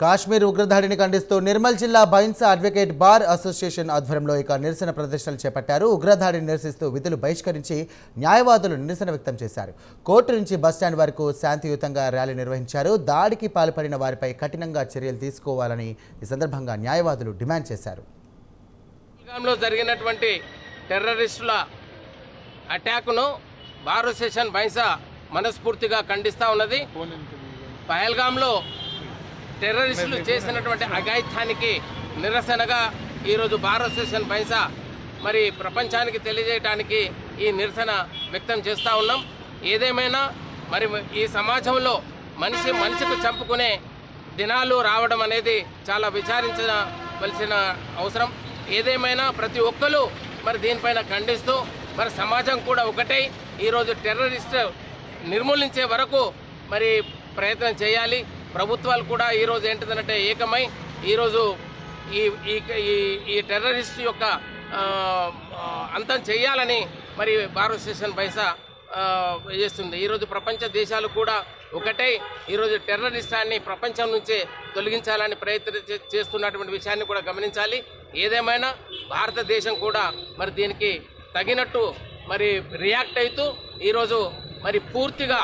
కాశ్మీర్ ఉగ్రదాడిని ఖండిస్తూ నిర్మల్ జిల్లా Bhainsa advocate bar association ఆధ్వర్యంలో ఇక నిరసన ప్రదర్శనలు చేపట్టారు. ఉగ్రదాడిని నిరసిస్తూ విధులు బహిష్కరించి న్యాయవాదులు నిరసన వ్యక్తం చేశారు. కోర్టు నుంచి బస్టాండ్ వరకు శాంతియుతంగా ర్యాలీ నిర్వహించారు. దాడికి పాల్పడిన వారిపై కఠినంగా చర్యలు తీసుకోవాలని ఈ సందర్భంగా న్యాయవాదులు డిమాండ్ చేశారు. జరిగినటువంటి టెర్రరిస్టుల అటాక్ను బార్ అసోసియేషన్ బైసా మనస్ఫూర్తిగా ఖండిస్తూ ఉన్నది. పహల్గాంలో టెర్రరిస్టులు చేసినటువంటి అఘాయిత్యానికి నిరసనగా ఈరోజు బార్ అసోసియేషన్ బైసా మరి ప్రపంచానికి తెలియజేయడానికి ఈ నిరసన వ్యక్తం చేస్తూ ఉన్నాం. ఏదేమైనా మరి ఈ సమాజంలో మనిషి మనిషికి చంపుకునే దినాలు రావడం అనేది చాలా విచారించవలసిన అవసరం. ఏదేమైనా ప్రతి ఒక్కరూ మరి దీనిపైన ఖండిస్తూ మరి సమాజం కూడా ఒకటై. ఈరోజు టెర్రరిస్ట్ నిర్మూలించే వరకు మరి ప్రయత్నం చేయాలి. ప్రభుత్వాలు కూడా ఈరోజు ఏంటిదనంటే ఏకమై ఈరోజు ఈ ఈ ఈ- టెర్రరిస్ట్ యొక్క అంతం చేయాలని మరి బార్ అసోసియేషన్ పైసా చేస్తుంది. ఈరోజు ప్రపంచ దేశాలు కూడా ఒకటై ఈరోజు టెర్రరిస్టాన్ని ప్రపంచం నుంచే తొలగించాలని ప్రయత్నం చే- చేస్తున్నటువంటి విషయాన్ని కూడా గమనించాలి. ఏదేమైనా భారతదేశం కూడా మరి దీనికి తగినట్టు మరి రియాక్ట్ అవుతూ ఈరోజు మరి పూర్తిగా